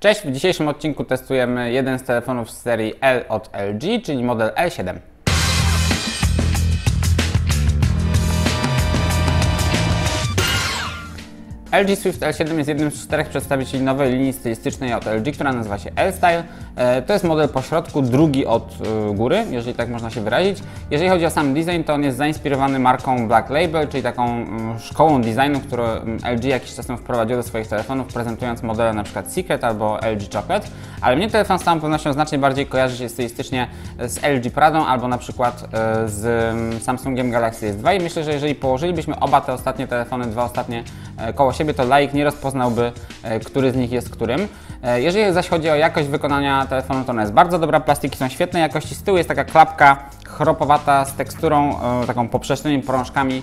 Cześć, w dzisiejszym odcinku testujemy jeden z telefonów z serii L od LG, czyli model L7. LG Swift L7 jest jednym z czterech przedstawicieli nowej linii stylistycznej od LG, która nazywa się L-Style. E, to jest model pośrodku, drugi od e, góry, jeżeli tak można się wyrazić. Jeżeli chodzi o sam design, to on jest zainspirowany marką Black Label, czyli taką mm, szkołą designu, którą mm, LG jakiś czas temu wprowadził do swoich telefonów, prezentując modele np. Secret albo LG Chocolate. Ale mnie telefon z całą pewnością znacznie bardziej kojarzy się stylistycznie z LG Pradą albo na przykład e, z mm, Samsungiem Galaxy S2 i myślę, że jeżeli położylibyśmy oba te ostatnie telefony, dwa ostatnie koło siebie, to laik nie rozpoznałby, e, który z nich jest którym. E, jeżeli zaś chodzi o jakość wykonania telefonu, to ona jest bardzo dobra, plastiki są świetnej jakości. Z tyłu jest taka klapka chropowata z teksturą, e, taką poprzecznymi prążkami,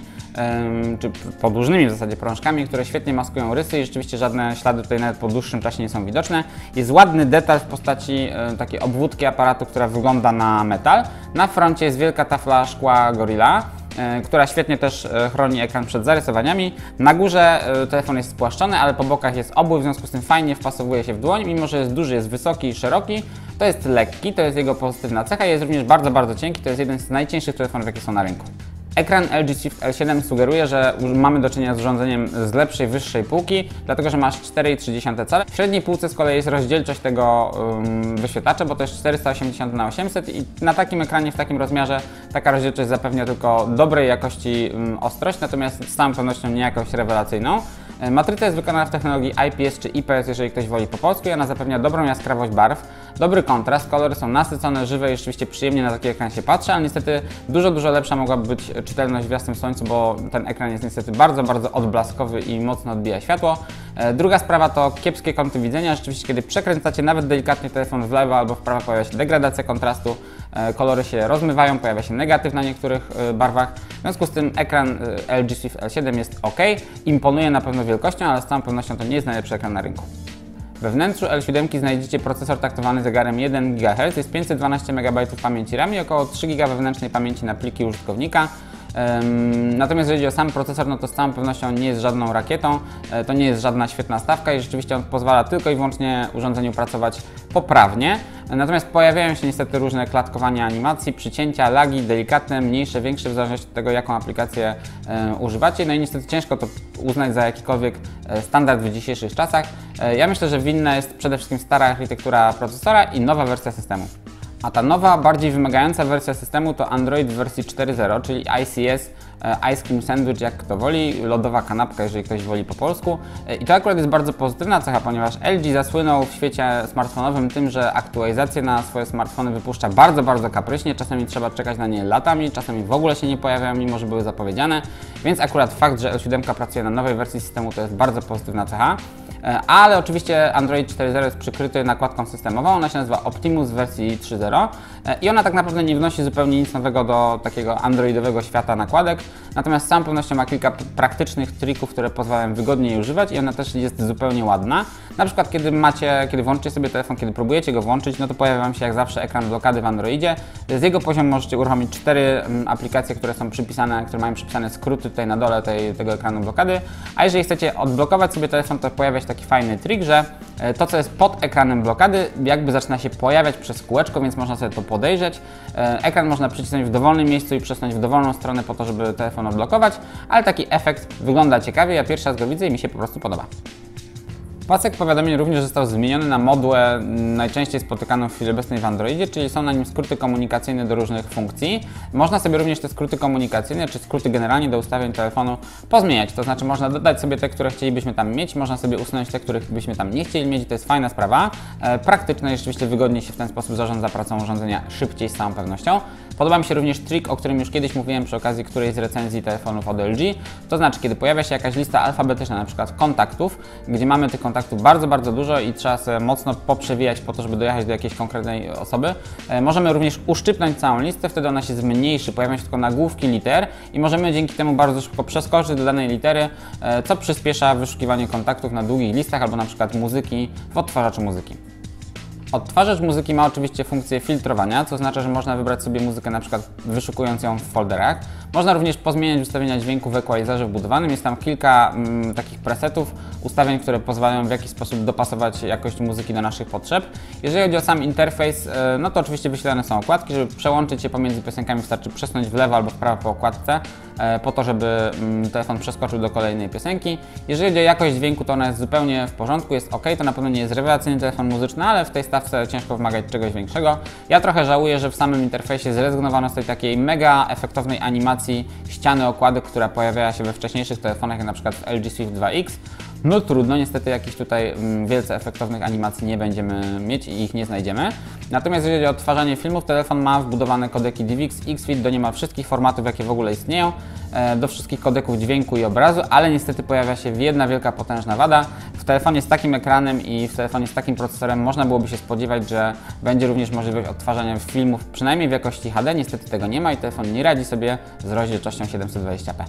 czy podłużnymi w zasadzie prążkami, które świetnie maskują rysy i rzeczywiście żadne ślady tutaj nawet po dłuższym czasie nie są widoczne. Jest ładny detal w postaci takiej obwódki aparatu, która wygląda na metal. Na froncie jest wielka tafla szkła Gorilla. E, która świetnie też e, chroni ekran przed zarysowaniami. Na górze e, telefon jest spłaszczony, ale po bokach jest obły, w związku z tym fajnie wpasowuje się w dłoń, mimo że jest duży, jest wysoki i szeroki. To jest lekki, to jest jego pozytywna cecha, jest również bardzo, bardzo cienki, to jest jeden z najcieńszych telefonów, jakie są na rynku. Ekran LG Shift L7 sugeruje, że mamy do czynienia z urządzeniem z lepszej, wyższej półki, dlatego że masz 4,3 cale. W średniej półce z kolei jest rozdzielczość tego um, wyświetlacza, bo to jest 480 na 800 i na takim ekranie, w takim rozmiarze taka rozdzielczość zapewnia tylko dobrej jakości um, ostrość, natomiast z całą pewnością nie jakąś rewelacyjną. Matryca jest wykonana w technologii IPS czy IPS, jeżeli ktoś woli po polsku i ona zapewnia dobrą jaskrawość barw, dobry kontrast, kolory są nasycone, żywe i rzeczywiście przyjemnie na taki ekran się patrzy, ale niestety dużo, dużo lepsza mogłaby być czytelność w jasnym słońcu, bo ten ekran jest niestety bardzo, bardzo odblaskowy i mocno odbija światło. E, druga sprawa to kiepskie kąty widzenia. Rzeczywiście, kiedy przekręcacie nawet delikatnie telefon w lewo albo w prawo, pojawia się degradacja kontrastu, e, kolory się rozmywają, pojawia się negatyw na niektórych barwach. W związku z tym ekran LG Swift L7 jest ok, imponuje na pewno wielkością, ale z całą pewnością to nie jest najlepszy ekran na rynku. We wnętrzu L7 znajdziecie procesor taktowany zegarem 1 GHz, jest 512 MB pamięci RAM i około 3 GB wewnętrznej pamięci na pliki użytkownika. Natomiast jeżeli chodzi o sam procesor, no to z całą pewnością nie jest żadną rakietą, e, to nie jest żadna świetna stawka i rzeczywiście on pozwala tylko i wyłącznie urządzeniu pracować poprawnie. Natomiast pojawiają się niestety różne klatkowania animacji, przycięcia, lagi, delikatne, mniejsze, większe, w zależności od tego, jaką aplikację e, używacie. No i niestety ciężko to uznać za jakikolwiek e, standard w dzisiejszych czasach. Ja myślę, że winna jest przede wszystkim stara architektura procesora i nowa wersja systemu. A ta nowa, bardziej wymagająca wersja systemu to Android w wersji 4.0, czyli ICS E, ice cream sandwich, jak kto woli, lodowa kanapka, jeżeli ktoś woli po polsku. E, I to akurat jest bardzo pozytywna cecha, ponieważ LG zasłynął w świecie smartfonowym tym, że aktualizacje na swoje smartfony wypuszcza bardzo, bardzo kapryśnie. Czasami trzeba czekać na nie latami, czasami w ogóle się nie pojawiają, mimo że były zapowiedziane. Więc akurat fakt, że L7 pracuje na nowej wersji systemu to jest bardzo pozytywna cecha. E, ale oczywiście Android 4.0 jest przykryty nakładką systemową, ona się nazywa Optimus w wersji 3.0 i ona tak naprawdę nie wnosi zupełnie nic nowego do takiego androidowego świata nakładek. Natomiast z całą pewnością ma kilka praktycznych trików, które pozwalają wygodnie jej używać i ona też jest zupełnie ładna. Na przykład kiedy macie, kiedy włączycie sobie telefon, kiedy próbujecie go włączyć, no to pojawia Wam się jak zawsze ekran blokady w Androidzie. Z jego poziomu możecie uruchomić cztery mm, aplikacje, które są przypisane, które mają przypisane skróty tutaj na dole tej, tego ekranu blokady. A jeżeli chcecie odblokować sobie telefon, to pojawia się taki fajny trik, że e, to, co jest pod ekranem blokady, jakby zaczyna się pojawiać przez kółeczko, więc można sobie to podejrzeć. E, ekran można przycisnąć w dowolnym miejscu i przesunąć w dowolną stronę po to, żeby telefon odblokować, ale taki efekt wygląda ciekawie. Ja pierwszy raz go widzę i mi się po prostu podoba. Pasek powiadomień również został zmieniony na modłę najczęściej spotykaną w chwili obecnej w Androidzie, czyli są na nim skróty komunikacyjne do różnych funkcji. Można sobie również te skróty komunikacyjne, czy skróty generalnie do ustawień telefonu pozmieniać, to znaczy można dodać sobie te, które chcielibyśmy tam mieć, można sobie usunąć te, których byśmy tam nie chcieli mieć, to jest fajna sprawa. E, praktyczne i rzeczywiście wygodnie się w ten sposób zarządza pracą urządzenia szybciej z całą pewnością. Podoba mi się również trik, o którym już kiedyś mówiłem przy okazji którejś z recenzji telefonów od LG. To znaczy, kiedy pojawia się jakaś lista alfabetyczna, na przykład kontaktów, gdzie mamy tych kontaktów bardzo, bardzo dużo i trzeba sobie mocno poprzewijać po to, żeby dojechać do jakiejś konkretnej osoby, e, możemy również uszczypnąć całą listę, wtedy ona się zmniejszy, pojawią się tylko nagłówki liter i możemy dzięki temu bardzo szybko przeskoczyć do danej litery, e, co przyspiesza wyszukiwanie kontaktów na długich listach albo na przykład muzyki w odtwarzaczu muzyki. Odtwarzacz muzyki ma oczywiście funkcję filtrowania, co oznacza, że można wybrać sobie muzykę na przykład wyszukując ją w folderach. Można również pozmieniać ustawienia dźwięku w equalizerze wbudowanym. Jest tam kilka mm, takich presetów, ustawień, które pozwalają w jakiś sposób dopasować jakość muzyki do naszych potrzeb. Jeżeli chodzi o sam interfejs, e, no to oczywiście wyświetlane są okładki. Żeby przełączyć je pomiędzy piosenkami wystarczy przesunąć w lewo albo w prawo po okładce, e, po to, żeby mm, telefon przeskoczył do kolejnej piosenki. Jeżeli chodzi o jakość dźwięku, to ona jest zupełnie w porządku, jest ok, to na pewno nie jest rewelacyjny telefon muzyczny, ale w tej stawce ciężko wymagać czegoś większego. Ja trochę żałuję, że w samym interfejsie zrezygnowano z tej takiej mega efektownej animacji ściany okładek, która pojawiała się we wcześniejszych telefonach, jak na przykład w LG Swift 2X. No trudno, niestety jakichś tutaj mm, wielce efektownych animacji nie będziemy mieć i ich nie znajdziemy. Natomiast jeżeli chodzi o odtwarzanie filmów, telefon ma wbudowane kodeki DivX, Xfit do niemal wszystkich formatów, jakie w ogóle istnieją, e, do wszystkich kodeków dźwięku i obrazu, ale niestety pojawia się jedna wielka, potężna wada. W telefonie z takim ekranem i w telefonie z takim procesorem można byłoby się spodziewać, że będzie również możliwość odtwarzania filmów przynajmniej w jakości HD. Niestety tego nie ma i telefon nie radzi sobie z rozdzielczością 720p.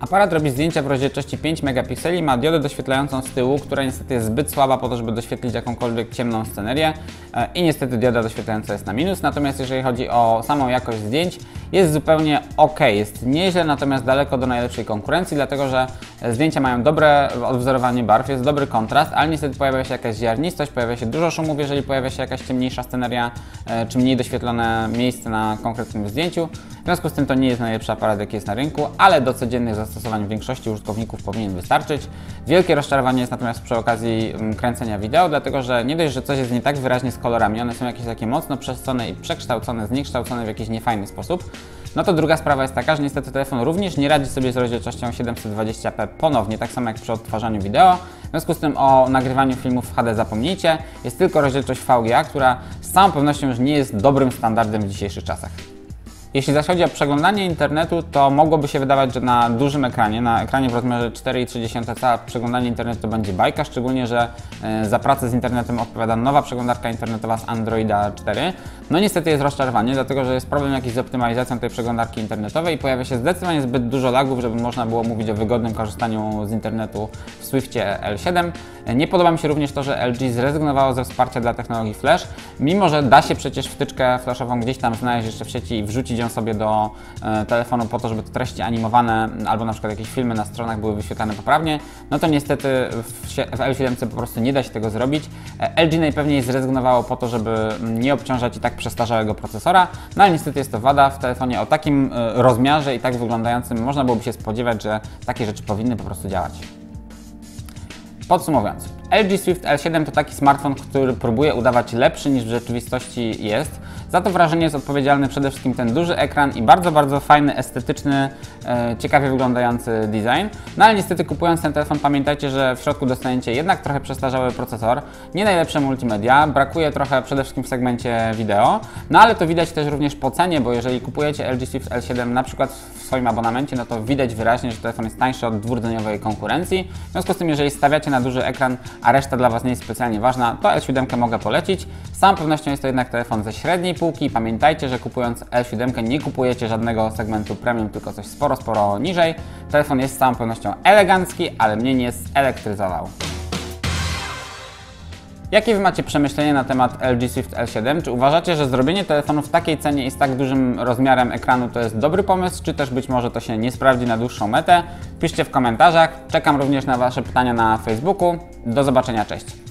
Aparat robi zdjęcia w rozdzielczości 5 megapikseli ma diodę doświetlającą z tyłu, która niestety jest zbyt słaba po to, żeby doświetlić jakąkolwiek ciemną scenerię e, i niestety dioda doświetlająca jest na minus. Natomiast jeżeli chodzi o samą jakość zdjęć, jest zupełnie ok, jest nieźle, natomiast daleko do najlepszej konkurencji, dlatego że zdjęcia mają dobre odwzorowanie barw, jest dobry kontrast, ale niestety pojawia się jakaś ziarnistość, pojawia się dużo szumów, jeżeli pojawia się jakaś ciemniejsza sceneria e, czy mniej doświetlone miejsce na konkretnym zdjęciu. W związku z tym to nie jest najlepszy aparat, jaki jest na rynku, ale do codziennych zastosowań większości użytkowników powinien wystarczyć. Wielkie rozczarowanie jest natomiast przy okazji mm, kręcenia wideo, dlatego że nie dość, że coś jest nie tak wyraźnie z kolorami, one są jakieś takie mocno przesycone i przekształcone, zniekształcone w jakiś niefajny sposób, no to druga sprawa jest taka, że niestety telefon również nie radzi sobie z rozdzielczością 720p ponownie, tak samo jak przy odtwarzaniu wideo. W związku z tym o nagrywaniu filmów w HD zapomnijcie. Jest tylko rozdzielczość VGA, która z całą pewnością już nie jest dobrym standardem w dzisiejszych czasach. Jeśli zaś chodzi o przeglądanie internetu, to mogłoby się wydawać, że na dużym ekranie, na ekranie w rozmiarze 4,3 cala przeglądanie internetu to będzie bajka, szczególnie, że e, za pracę z internetem odpowiada nowa przeglądarka internetowa z Androida 4. No niestety jest rozczarowanie, dlatego że jest problem jakiś z optymalizacją tej przeglądarki internetowej i pojawia się zdecydowanie zbyt dużo lagów, żeby można było mówić o wygodnym korzystaniu z internetu Swiftie L7. Nie podoba mi się również to, że LG zrezygnowało ze wsparcia dla technologii Flash, mimo że da się przecież wtyczkę flashową gdzieś tam znaleźć jeszcze w sieci i wrzucić ją sobie do e, telefonu po to, żeby treści animowane albo na przykład jakieś filmy na stronach były wyświetlane poprawnie, no to niestety w, w L7 po prostu nie da się tego zrobić. E, LG najpewniej zrezygnowało po to, żeby nie obciążać i tak przestarzałego procesora, no ale niestety jest to wada w telefonie o takim e, rozmiarze i tak wyglądającym można byłoby się spodziewać, że takie rzeczy powinny po prostu działać. Podsumowując, LG Swift L7 to taki smartfon, który próbuje udawać lepszy niż w rzeczywistości jest. Za to wrażenie jest odpowiedzialny przede wszystkim ten duży ekran i bardzo, bardzo fajny, estetyczny, e, ciekawie wyglądający design. No ale niestety kupując ten telefon pamiętajcie, że w środku dostaniecie jednak trochę przestarzały procesor, nie najlepsze multimedia, brakuje trochę przede wszystkim w segmencie wideo, no ale to widać też również po cenie, bo jeżeli kupujecie LG Swift L7 na przykład w swoim abonamencie, no to widać wyraźnie, że telefon jest tańszy od dwurdzeniowej konkurencji. W związku z tym, jeżeli stawiacie na duży ekran, a reszta dla Was nie jest specjalnie ważna, to L7 mogę polecić. Z całą pewnością jest to jednak telefon ze średniej półki. Pamiętajcie, że kupując L7 nie kupujecie żadnego segmentu premium, tylko coś sporo, sporo niżej. Telefon jest z całą pewnością elegancki, ale mnie nie zelektryzował. Jakie Wy macie przemyślenia na temat LG Swift L7? Czy uważacie, że zrobienie telefonu w takiej cenie i z tak dużym rozmiarem ekranu to jest dobry pomysł, czy też być może to się nie sprawdzi na dłuższą metę? Piszcie w komentarzach. Czekam również na Wasze pytania na Facebooku. Do zobaczenia, cześć!